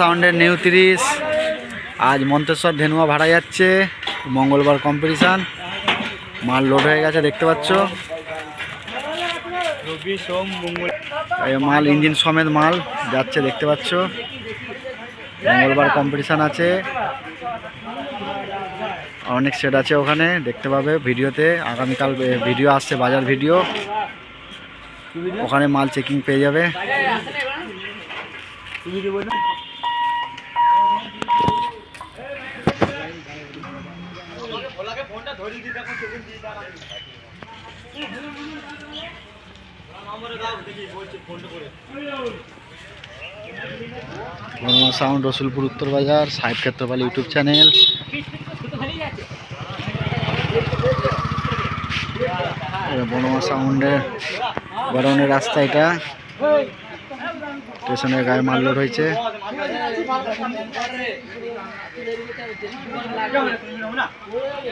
সাউন্ডের নিউ তিরিশ আজ মন্তেশ্বর ধেনুয়া ভাড়া যাচ্ছে। মঙ্গলবার কম্পিটিশান মাল লোড হয়ে গেছে দেখতে পাচ্ছ। মাল ইঞ্জিন সমেত মাল যাচ্ছে দেখতে পাচ্ছ। মঙ্গলবার কম্পিটিশান আছে। অনেক সেট আছে ওখানে দেখতে পাবে ভিডিওতে। আগামীকাল ভিডিও আসছে বাজার ভিডিও ওখানে মাল চেকিং পেয়ে যাবে। তুমি দেবো না বর্মা সাউন্ড রসুলপুর, উত্তর বাজার, সাহেব ক্ষেত্রপাল ইউটিউব চ্যানেল বর্মা সাউন্ডের গরমের রাস্তা এটা। স্টেশনের গায়ে মাল লোড হয়েছে।